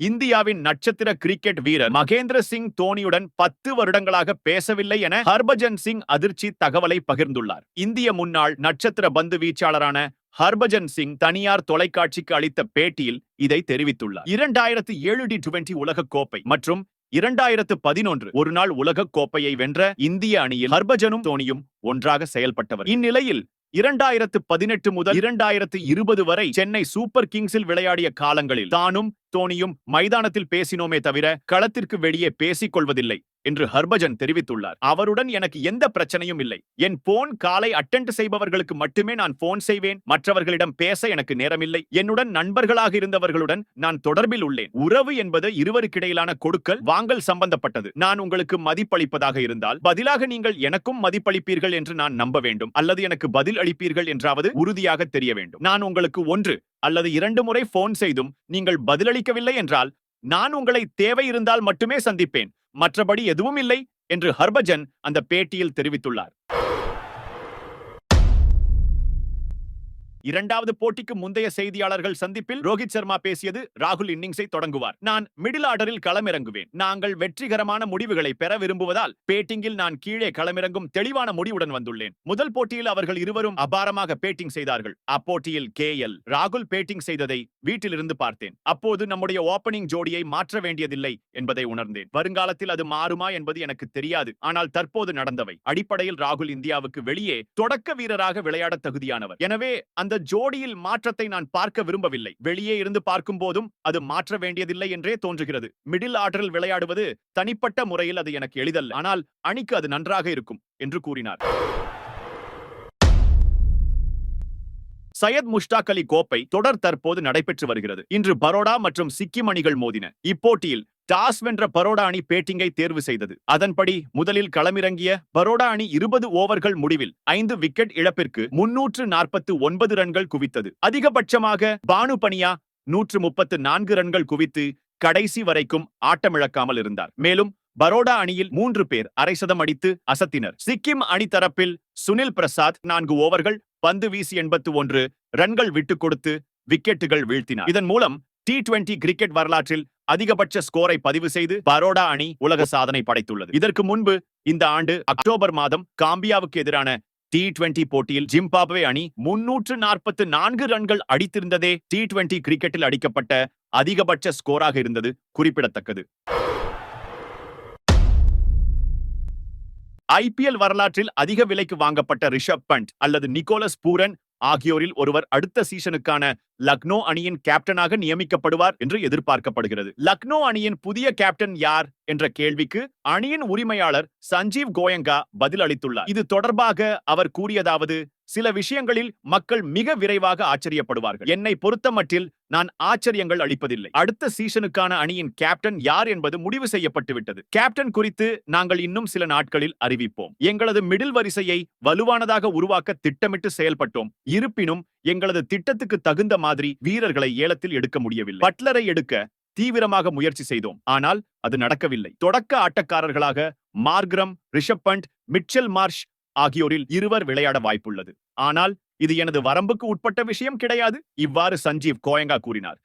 இந்தியாவின் நட்சத்திர கிரிக்கெட் வீரர் மகேந்திர சிங் தோனியுடன் பத்து வருடங்களாக பேசவில்லை என ஹர்பஜன் சிங் அதிர்ச்சி தகவலை பகிர்ந்துள்ளார். இந்திய முன்னாள் நட்சத்திர பந்து வீச்சாளரான ஹர்பஜன் சிங் தனியார் தொலைக்காட்சிக்கு அளித்த பேட்டியில் இதை தெரிவித்துள்ளார். இரண்டாயிரத்து ஏழு டி டுவெண்டி உலகக் கோப்பை மற்றும் இரண்டாயிரத்து பதினொன்று ஒரு நாள் உலகக் கோப்பையை வென்ற இந்திய அணியில் ஹர்பஜனும் தோனியும் ஒன்றாக செயல்பட்டவர். இந்நிலையில் இரண்டாயிரத்து பதினெட்டு முதல் இரண்டாயிரத்து இருபது வரை சென்னை சூப்பர் கிங்ஸில் விளையாடிய காலங்களில் தானும் தோனியும் மைதானத்தில் பேசினோமே தவிர களத்திற்கு வெளியே பேசிக் கொள்வதில்லை என்று ஹர்பஜன் தெரிவித்துள்ளார். அவருடன் எனக்கு எந்த பிரச்சனையும் இல்லை. என் போன் காலை அட்டென்ட் செய்பவர்களுக்கு மட்டுமே நான் போன் செய்வேன். மற்றவர்களிடம் பேச எனக்கு நேரமில்லை. என்னுடன் நண்பர்களாக இருந்தவர்களுடன் நான் தொடர்பில் உள்ளேன். உறவு என்பது இருவருக்கிடையிலான கொடுக்கல் வாங்கல் சம்பந்தப்பட்டது. நான் உங்களுக்கு மதிப்பளிப்பதாக இருந்தால் பதிலாக நீங்கள் எனக்கும் மதிப்பளிப்பீர்கள் என்று நான் நம்ப வேண்டும். அல்லது எனக்கு பதில் அளிப்பீர்கள் என்றாவது உறுதியாக தெரிய வேண்டும். நான் உங்களுக்கு ஒன்று அல்லது இரண்டு முறை போன் செய்தும் நீங்கள் பதிலளிக்கவில்லை என்றால் நான் உங்களை தேவை இருந்தால் மட்டுமே சந்திப்பேன். மற்றபடி எதுவும் இல்லை என்று ஹர்பஜன் அந்த பேட்டியில் தெரிவித்துள்ளார். இரண்டாவது போட்டிக்கு முந்தைய செய்தியாளர்கள் சந்திப்பில் ரோஹித் சர்மா பேசியது ராகுல் இன்னிங்ஸை தொடங்குவார். நான் மிடில் ஆர்டரில் களமிறங்குவேன். நாங்கள் வெற்றிகரமான முடிவுகளை பெற விரும்புவதால் பேட்டிங்கில் நான் கீழே களமிறங்கும் தெளிவான முடிவுடன் வந்துள்ளேன். முதல் போட்டியில் அவர்கள் இருவரும் அபாரமாக பேட்டிங் செய்தார்கள். அப்போட்டியில் கே எல் ராகுல் பேட்டிங் செய்ததை வீட்டிலிருந்து பார்த்தேன். அப்போது நம்முடைய ஓபனிங் ஜோடியை மாற்ற வேண்டியதில்லை என்பதை உணர்ந்தேன். வருங்காலத்தில் அது மாறுமா என்பது எனக்கு தெரியாது. ஆனால் தற்போது நடந்தவை. அடிப்படையில் ராகுல் இந்தியாவுக்கு வெளியே தொடக்க வீரராக விளையாட தகுதியானவர். எனவே அந்த அந்த ஜோடியில் மாற்றத்தை நான் பார்க்க விரும்பவில்லை. வெளியே இருந்து பார்க்கும் போதும் அது மாற்ற வேண்டியதில்லை என்றே தோன்றுகிறது. மிடில் ஆர்டரில் விளையாடுவது தனிப்பட்ட முறையில் அது எனக்கு எளிதல்ல. ஆனால் அணிக்கு அது நன்றாக இருக்கும் என்று கூறினார். சையத் முஷ்டாக் அலி கோப்பை தொடர் தற்போது நடைபெற்று வருகிறது. இன்று பரோடா மற்றும் சிக்கிம் அணிகள் மோதின இப்போட்டியில் டாஸ் வென்ற பரோடா அணி பேட்டிங்கை தேர்வு செய்தது. அதன்படி முதலில் களமிறங்கிய பரோடா அணி இருபது ஓவர்கள் முடிவில் ஐந்து விக்கெட் இழப்பிற்கு முன்னூற்று நாற்பத்து ஒன்பது ரன்கள் குவித்தது. அதிகபட்சமாக பானு பனியா நூற்று முப்பத்து நான்கு ரன்கள் குவித்து கடைசி வரைக்கும் ஆட்டமிழக்காமல் இருந்தார். மேலும் பரோடா அணியில் மூன்று பேர் அரை சதம் அடித்து அசத்தினர். சிக்கிம் அணி தரப்பில் சுனில் பிரசாத் நான்கு ஓவர்கள் பந்து வீசி எண்பத்து ஒன்று ரன்கள் விட்டுக் கொடுத்து விக்கெட்டுகள் வீழ்த்தினார். இதன் மூலம் டி டுவெண்டி கிரிக்கெட் வரலாற்றில் அதிகபட்ச ஸ்கோரை பதிவு செய்து பரோடா அணி உலக சாதனை படைத்துள்ளது. இதற்கு முன்பு இந்த ஆண்டு அக்டோபர் மாதம் காம்பியாவுக்கு எதிரான டி டுவெண்டி போட்டியில் ஜிம்பாப்வே அணி முன்னூற்று நாற்பத்து நான்கு ரன்கள் அடித்திருந்ததே டி டுவெண்டி கிரிக்கெட்டில் அடிக்கப்பட்ட அதிகபட்ச ஸ்கோராக இருந்தது குறிப்பிடத்தக்கது. ஐபிஎல் வரலாற்றில் அதிக விலைக்கு வாங்கப்பட்ட ரிஷப் பண்ட் அல்லது நிக்கோலஸ் பூரன் ஆகியோரில் ஒருவர் அடுத்த சீசனுக்கான லக்னோ அணியின் கேப்டனாக நியமிக்கப்படுவார் என்று எதிர்பார்க்கப்படுகிறது. லக்னோ அணியின் புதிய கேப்டன் யார் என்ற கேள்விக்கு அணியின் உரிமையாளர் சஞ்சீவ் கோயங்கா பதில் அளித்துள்ளார். இது தொடர்பாக அவர் கூறியதாவது சில விஷயங்களில் மக்கள் மிக விரைவாக ஆச்சரியப்படுவார்கள். என்னை பொறுத்தமட்டில் நான் ஆச்சரியங்கள் அளிப்பதில்லை. அடுத்த சீசனுக்கான அணியின் கேப்டன் யார் என்பது முடிவு செய்யப்பட்டு விட்டது கேப்டன் குறித்து நாங்கள் இன்னும் சில நாட்களில் அறிவிப்போம். எங்களது மிடில் வரிசையை வலுவானதாக உருவாக்க திட்டமிட்டு செயல்பட்டோம். இருப்பினும் எங்களது திட்டத்துக்கு தகுந்த மாதிரி வீரர்களை ஏலத்தில் எடுக்க முடியவில்லை. பட்லரை எடுக்க தீவிரமாக முயற்சி செய்தோம். ஆனால் அது நடக்கவில்லை. தொடக்க ஆட்டக்காரர்களாக Markram Rishabh Pant Mitchell Marsh ஆகியோரில் இருவர் விளையாட வாய்ப்புள்ளது. ஆனால் இது எனது வரம்புக்கு உட்பட்ட விஷயம் கிடையாது. இவ்வாறு சஞ்சீவ் கோயங்கா கூறினார்.